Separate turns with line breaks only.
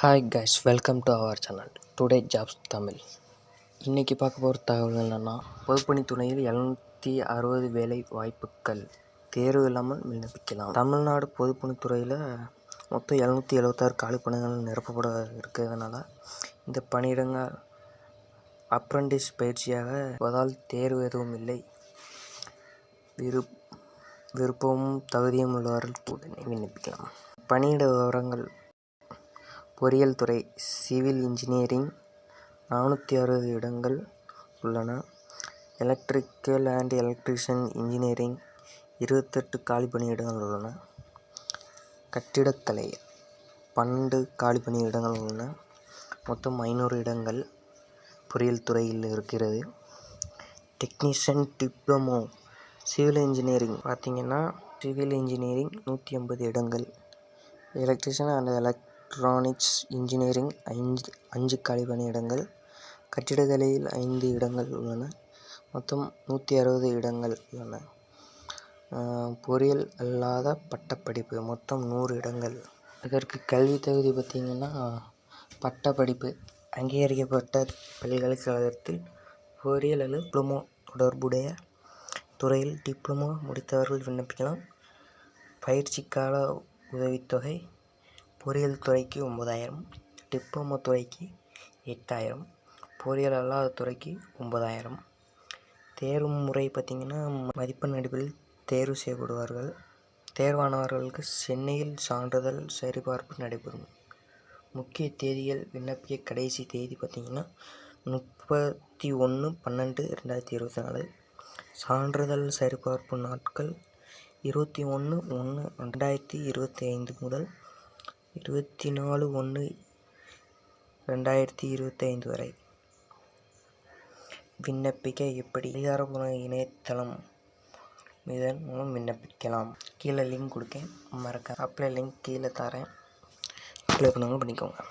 Hi guys welcome to our channel today jobs Tamil இன்றைக்கி பார்க்க போகிற தகவல் என்னென்னா பொதுப்பணித்துறையில் எழுநூற்றி அறுபது வேலை வாய்ப்புகள். தேர்வு இல்லாமல் விண்ணப்பிக்கலாம். தமிழ்நாடு பொதுப்பணித்துறையில் மொத்தம் எழுநூற்றி எழுபத்தாறு காலி பணிகள் நிரப்பப்பட இருக்கிறதுனால இந்த பணியிடங்கள் அப்ரண்டிஸ் பயிற்சியாக வதால் தேர்வு எதுவும் இல்லை. விருப் விருப்பமும் தகுதியும் உள்ளவர்கள் உடனே விண்ணப்பிக்கலாம். பணியிட விவரங்கள் பொறியியல் துறை சிவில் இன்ஜினியரிங் நானூற்றி அறுபது இடங்கள் உள்ளன. எலக்ட்ரிக்கல் அண்ட் எலக்ட்ரிஷியன் இன்ஜினியரிங் இருபத்தெட்டு காலி பணியிடங்கள் உள்ளன. கட்டிடக்கலை பன்னெண்டு காலி பணியிடங்கள் உள்ளன. மொத்தம் ஐநூறு இடங்கள் பொறியியல் துறையில் இருக்கிறது. டெக்னீஷியன் டிப்ளமோ சிவில் இன்ஜினியரிங் பார்த்திங்கன்னா சிவில் இன்ஜினியரிங் நூற்றி ஐம்பது இடங்கள். எலக்ட்ரிஷியன் அண்ட் எலக்ட்ரானிக்ஸ் இன்ஜினியரிங் ஐந்து அஞ்சு காலி கட்டிடக்கலையில் ஐந்து இடங்கள் உள்ளன. மொத்தம் நூற்றி அறுபது இடங்கள் உள்ளன. பொறியியல் அல்லாத பட்டப்படிப்பு மொத்தம் நூறு இடங்கள். இதற்கு கல்வி தகுதி பார்த்திங்கன்னா பட்டப்படிப்பு அங்கீகரிக்கப்பட்ட பல்கலைக்கழகத்தில் பொறியியல் அல்லது டிப்ளமோ தொடர்புடைய துறையில் டிப்ளமோ முடித்தவர்கள் விண்ணப்பிக்கலாம். பயிற்சிக்கால உதவித்தொகை பொறியியல் துறைக்கு ஒம்பதாயிரம் டிப்ளமோ துறைக்கு எட்டாயிரம் பொறியியல் அல்லாத துறைக்கு ஒம்பதாயிரம் தேர்வு முறை பார்த்திங்கன்னா மதிப்பெண் அடிப்படையில் தேர்வு செய்யப்படுவார்கள். தேர்வானவர்களுக்கு சென்னையில் சான்றிதழ் சரிபார்ப்பு நடைபெறும். முக்கிய தேதிகள் விண்ணப்பிக்க கடைசி தேதி பார்த்திங்கன்னா முப்பத்தி ஒன்று பன்னெண்டு ரெண்டாயிரத்தி இருபத்தி நாலு. சான்றிதழ் சரிபார்ப்பு நாட்கள் இருபத்தி ஒன்று ஒன்று ரெண்டாயிரத்தி இருபத்தி ஐந்து முதல் இருபத்தி நாலு ஒன்று ரெண்டாயிரத்தி இருபத்தைந்து வரை. விண்ணப்பிக்க எப்படி அதிகாரப்பூர்வ இணையதளம் இதன் மூலம் விண்ணப்பிக்கலாம்? கீழே லிங்க் கொடுக்கேன். மறக்க அப்ளை லிங்க் கீழே தரேன். அப்ளை பண்ணுங்க பண்ணிக்கோங்க.